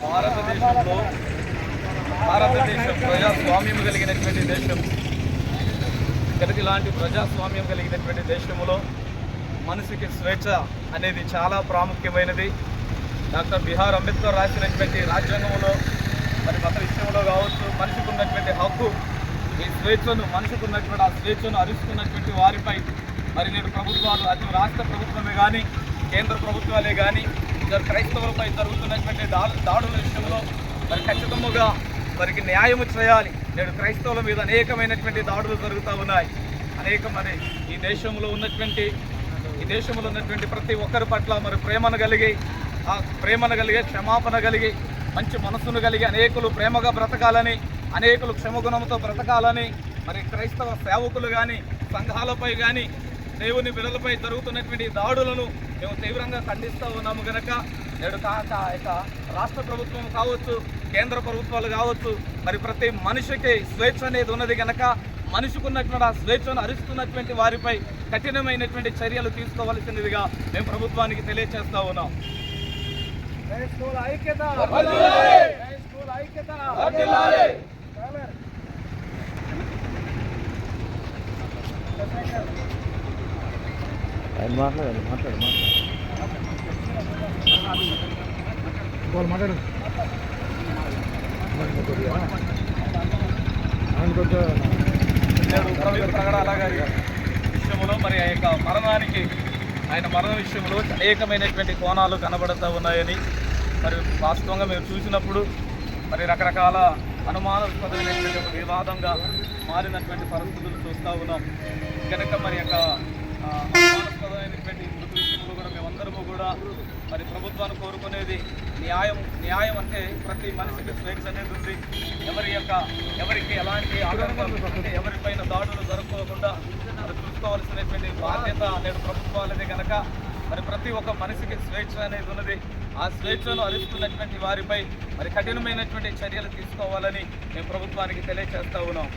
భారతదేశంలో భారతదేశం ప్రజాస్వామ్యం కలిగినటువంటి దేశం. కనుక లాంటి ప్రజాస్వామ్యం కలిగినటువంటి దేశంలో మనిషికి స్వేచ్ఛ అనేది చాలా ప్రాముఖ్యమైనది. డాక్టర్ బిహార్ అంబేద్కర్ రాసినటువంటి రాజ్యాంగంలో మరి మత విషయంలో కావచ్చు మనిషికి ఉన్నటువంటి హక్కు ఈ స్వేచ్ఛను మనిషికి ఉన్నటువంటి ఆ స్వేచ్ఛను అరుస్తున్నటువంటి వారిపై మరి నేడు ప్రభుత్వాలు అటు రాష్ట్ర ప్రభుత్వమే కానీ కేంద్ర ప్రభుత్వాలే కానీ క్రైస్తవులపై జరుగుతున్నటువంటి దాడు దాడుల విషయంలో మరి ఖచ్చితంగా వారికి న్యాయం చేయాలి. నేడు క్రైస్తవుల మీద అనేకమైనటువంటి దాడులు జరుగుతూ ఉన్నాయి. అనేక మరి ఈ దేశంలో ఉన్నటువంటి ఈ దేశంలో ఉన్నటువంటి ప్రతి ఒక్కరి పట్ల మరి ప్రేమను కలిగి ఆ ప్రేమను కలిగి క్షమాపణ కలిగి మంచి మనసును కలిగి అనేకులు ప్రేమగా బ్రతకాలని అనేకులు క్షమగుణంతో బ్రతకాలని మరి క్రైస్తవ సేవకులు కానీ సంఘాలపై కానీ దేవుని బిడలపై జరుగుతున్నటువంటి దాడులను మేము తీవ్రంగా ఖండిస్తూ ఉన్నాము గనక. నేడు కాక ఇక రాష్ట్ర ప్రభుత్వం కావచ్చు కేంద్ర ప్రభుత్వాలు కావచ్చు మరి ప్రతి మనిషికి స్వేచ్ఛ అనేది ఉన్నది గనక. మనిషికి ఉన్నటువంటి ఆ స్వేచ్ఛను అరుస్తున్నటువంటి వారిపై కఠినమైనటువంటి చర్యలు తీసుకోవాల్సినదిగా మేము ప్రభుత్వానికి తెలియజేస్తా ఉన్నాం. ఐక్యత! ఐక్యత! ఆయన మాట్లాడాలి మాట్లాడు మాట్లాడు. మాట్లాడు. ప్రగడాల గారి విషయంలో మరి ఆ యొక్క మరణానికి ఆయన మరణ విషయంలో అనేకమైనటువంటి కోణాలు కనబడుతూ ఉన్నాయని మరి వాస్తవంగా మేము చూసినప్పుడు మరి రకరకాల అనుమానాస్పదమైనటువంటి ఒక వివాదంగా మారినటువంటి పరిస్థితులు చూస్తూ ఉన్నాం. కనుక మరి యొక్క అనుమానాస్పదమైనటువంటి మృతి విషయంలో కూడా మేమందరము కూడా మరి ప్రభుత్వాన్ని కోరుకునేది న్యాయం న్యాయం అంటే ప్రతి మనిషికి స్వేచ్ఛ అనేది ఉంది. ఎవరి యొక్క ఎవరికి ఎలాంటి ఆటంకాలు అంటే ఎవరిపైన దాడులు జరుపుకోకుండా మరి చూసుకోవాల్సినటువంటి బాధ్యత నేడు ప్రభుత్వాలది కనుక మరి ప్రతి ఒక్క మనిషికి స్వేచ్ఛ అనేది ఉన్నది. ఆ స్వేచ్ఛను అరిస్తున్నటువంటి వారిపై మరి కఠినమైనటువంటి చర్యలు తీసుకోవాలని మేము ప్రభుత్వానికి తెలియజేస్తా ఉన్నాం.